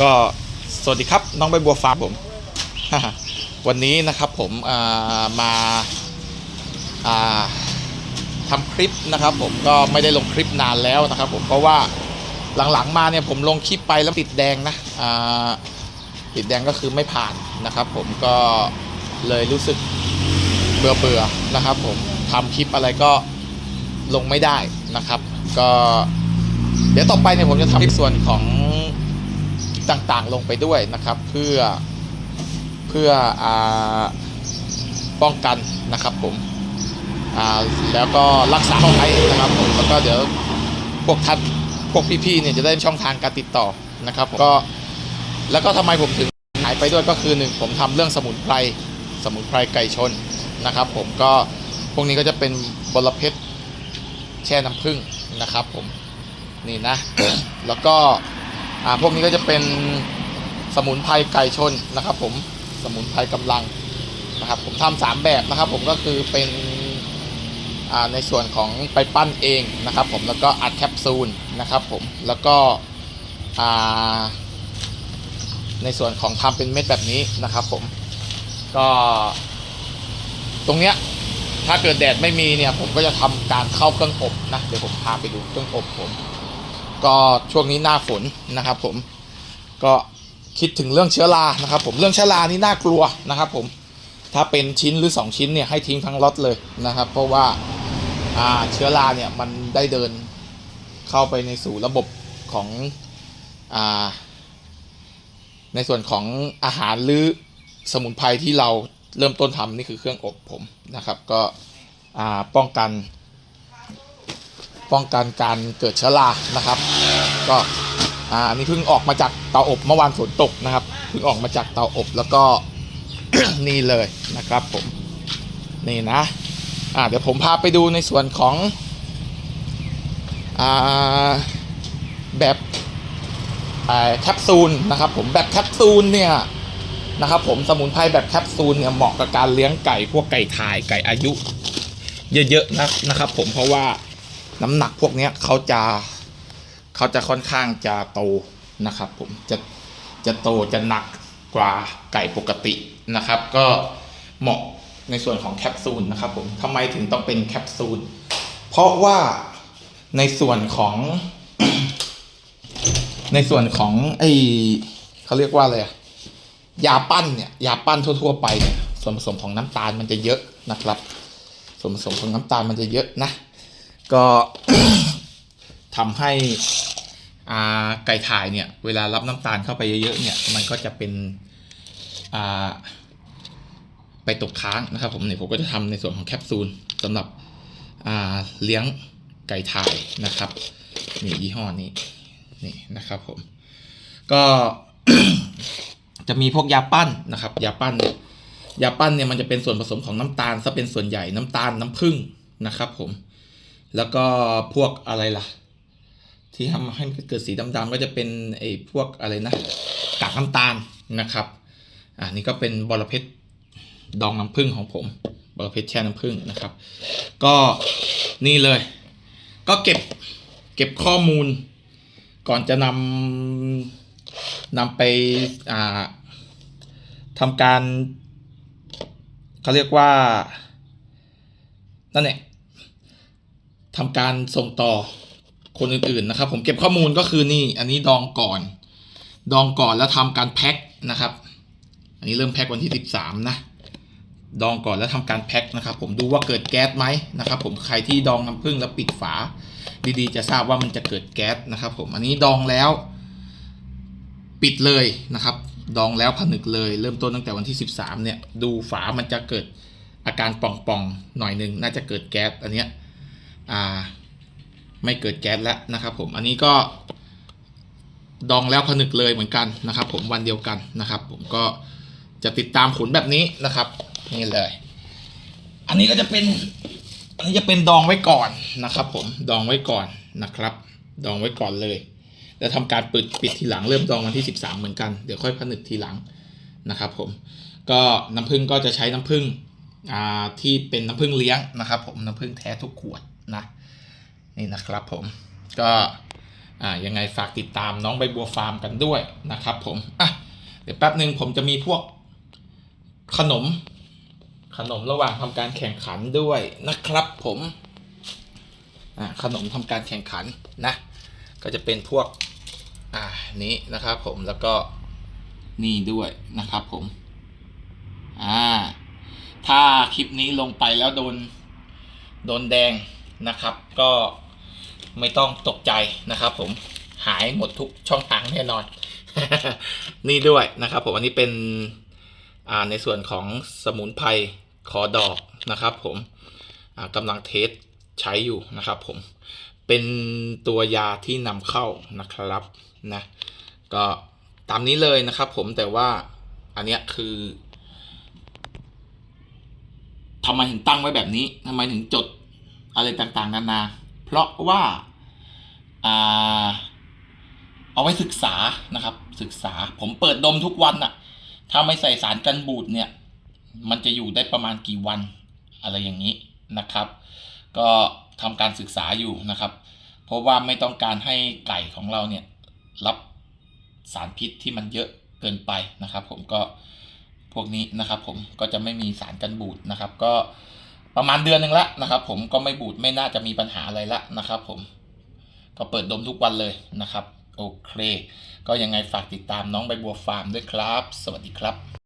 ก็สวัสดีครับน้องใบบัวฟ้าผม วันนี้นะครับผมมาอ่าทำคลิปนะครับ ผมก็ไม่ได้ลงคลิปนานแล้วนะครับ ผมเพราะว่าหลังๆมาเนี่ยผมลงคลิปไปแล้วติดแดงนะติดแดงก็คือไม่ผ่านนะครับ ผมก็เลยรู้สึกเบื่อเบื่อๆนะครับผมทำคลิปอะไรก็ลงไม่ได้นะครับ ก็เดี๋ยวต่อไปเนี่ยผมจะทำคลิปส่วนของ ต่างๆ ลงไปด้วยนะครับ เพื่อเพื่ออป้องกันนะครับผมแล้วก็รักษาเอาไว้นะครับผมแล้วก็เดี๋ยวพวกท่านพวกพี่ๆเนี่ยจะได้ช่องทางการติดต่อนะครับก็แล้วก็ทำไมผมถึงหายไปด้วยก็คือหนึ่งผมทำเรื่องสมุนไพรสมุนไพรไก่ชนนะครับ ผมก็พวกนี้ก็จะเป็นบลเพชรแช่น้ำผึ้งนะครับ ผมนี่นะ แล้วก็ อ่าพวกนี้ก็จะเป็นสมุนไพรไก่ชนนะครับผมสมุนไพรกำลังนะครับผมทำสามแบบนะครับผมก็คือเป็นอ่าในส่วนของไปปั้นเองนะครับผมแล้วก็อัดแคปซูลนะครับผมแล้วก็อ่าในส่วนของทำเป็นเม็ดแบบนี้นะครับผมก็ตรงเนี้ยถ้าเกิดแดดไม่มีเนี่ยผมก็จะทำการเข้าเครื่องอบนะเดี๋ยวผมพาไปดูเครื่องอบผม ก็ช่วงนี้หน้าฝนนะครับผมก็คิดถึงเรื่องเชื้อรานะครับ ผมเรื่องเชื้อรานี่น่ากลัวนะครับ ผมถ้าเป็นชิ้นหรือ 2 ชิ้นเนี่ยให้ทิ้งทั้งล็อตเลยนะครับ เพราะว่าอ่าเชื้อราเนี่ยมันได้เดินเข้าไปในสู่ระบบของอ่าในส่วนของอาหารหรือสมุนไพรที่เราเริ่มต้นทำนี่คือเครื่องอบผมนะครับ ก็อ่าป้องกัน ป้องกันการเกิดเชื้อรานะครับ ก็อ่าอันนี้เพิ่งออกมาจากเตาอบเมื่อวานฝนตกนะครับเพิ่งออกมาจากเตาอบแล้วก็นี่เลยนะครับผมนี่นะอ่าเดี๋ยวผมพาไปดูในส่วนของอ่าแบบแคปซูลนะครับผมแบบแคปซูลเนี่ยนะครับผมสมุนไพรแบบแคปซูลเนี่ยเหมาะกับการเลี้ยงไก่พวกไก่ถ่ายไก่อายุ เยอะๆนะนะครับผมเพราะว่า น้ำหนักพวกเนี้ยเขาจะเขาจะค่อนข้างจะโตนะครับ ผมจะจะโตจะหนักกว่าไก่ปกตินะครับ ก็เหมาะในส่วนของแคปซูลนะครับผมทำไมถึงต้องเป็นแคปซูล เพราะว่าในส่วนของ ในส่วนของไอเขาเรียกว่าอะไรยาปั้นเนี่ยยาปั้นทั่ว ๆ ไปเนี่ยส่วนผสมของน้ำตาลมันจะเยอะนะครับ ส่วนผสมของน้ำตาลมันจะเยอะนะ ก็ทำให้อ่าไก่ถ่ายเนี่ย เวลารับน้ำตาลเข้าไปเยอะๆเนี่ย มันก็จะเป็นอ่าไปตกค้างนะครับ ผมเนี่ยผมก็จะทำในส่วนของแคปซูลสำหรับอ่าเลี้ยงไก่ถ่ายนะครับนี่ยี่ห้อนี้นี่นะครับผม ก็จะมีพวกยาปั้นนะครับ ยาปั้นเนี่ยยาปั้นเนี่ยมันจะเป็นส่วนผสมของน้ำตาลซะเป็นส่วนใหญ่น้ำตาลน้ำผึ้งนะครับ ผม แล้วก็พวกอะไรล่ะ ที่ทำให้เกิดสีดำๆก็จะเป็นไอ้พวกอะไรนะกากน้ำตาลนะครับอ่านี่ก็เป็นบอระเพ็ดดองน้ำผึ้งของผมบอระเพ็ดแช่น้ำผึ้งนะครับ ก็นี่เลย ก็เก็บเก็บข้อมูล ก่อนจะนำนำไปอ่าทำการเขาเรียกว่านั่นแหละ ทำการส่งต่อคนอื่นๆนะครับ ผมเก็บข้อมูลก็คือนี่ อันนี้ดองก่อน ดองก่อนแล้วทำการแพ็คนะครับ อันนี้เริ่มแพ็ควันที่ 13 นะดองก่อนแล้วทำการแพ็คนะครับ ผมดูว่าเกิดแก๊สไหมนะครับ ผมใครที่ดองน้ำผึ้งแล้วปิดฝา ดีๆ จะทราบว่ามันจะเกิดแก๊สนะครับ ผมอันนี้ดองแล้ว ปิดเลยนะครับ ดองแล้วผนึกเลย เริ่มต้นตั้งแต่วันที่ 13 เนี่ย ดูฝามันจะเกิดอาการป่องๆหน่อยหนึ่งน่าจะเกิดแก๊สอันเนี้ย อ่าไม่เกิดแก๊สแล้วนะครับผมอันนี้ก็ดองแล้วผนึกเลยเหมือนกันนะครับ ผมวันเดียวกันนะครับ ผมก็จะติดตามผลแบบนี้นะครับนี่เลย อันนี้ก็จะเป็น อันนี้จะเป็นดองไว้ก่อนนะครับ ผมดองไว้ก่อนนะครับ ดองไว้ก่อนเลยแล้วทำการปิดปิดทีหลังเริ่มดองวันที่ 13 เหมือนกันเดี๋ยวค่อยผนึกทีหลังนะครับ ผมก็น้ำผึ้งก็จะใช้น้ำผึ้งอ่าที่เป็นน้ำผึ้งเลี้ยงนะครับ ผมน้ำผึ้งแท้ทุกขวด นะนี่นะครับผมก็อ่ายังไงฝากติดตามน้องใบบัวฟาร์มกันด้วยนะครับผมอะเดี๋ยวแป๊บหนึ่งผมจะมีพวกขนมขนมระหว่างทำการแข่งขันด้วยนะครับผมอ่าขนมทำการแข่งขันนะ ก็จะเป็นพวกอ่านี้นะครับผมแล้วก็นี่ด้วยนะครับผมอ่าถ้าคลิปนี้ลงไปแล้วโดน โดนแดง นะครับ ก็ไม่ต้องตกใจนะครับ ผมหายหมดทุกช่องทางแน่นอน นี่ด้วยนะครับ ผมอันนี้เป็นในส่วนของสมุนไพรคอดอกนะครับ ผมกำลังเทสใช้อยู่นะครับ ผมเป็นตัวยาที่นำเข้านะครับนะก็ตามนี้เลยนะครับ ผมแต่ว่าอันเนี้ยคือทำไมถึงตั้งไว้แบบนี้ทำไมถึงจด อะไรต่างๆ นานา เพราะว่าอาเอาไว้ศึกษานะครับ ศึกษาผมเปิดดมทุกวันอะถ้าไม่ใส่สารกันบูดเนี่ย มันจะอยู่ได้ประมาณกี่วันอะไรอย่างนี้นะครับ ก็ทำการศึกษาอยู่นะครับ เพราะว่าไม่ต้องการให้ไก่ของเราเนี่ยรับสารพิษที่มันเยอะเกินไปนะครับ ผมก็พวกนี้นะครับ ผมก็จะไม่มีสารกันบูดนะครับ ก็ ประมาณเดือนหนึ่งละนะครับ ผมก็ไม่บูดไม่น่าจะมีปัญหาอะไรละนะครับ ผมก็เปิดดมทุกวันเลยนะครับ โอเค ก็ยังไงฝากติดตามน้องใบบัวฟาร์มด้วยครับ สวัสดีครับ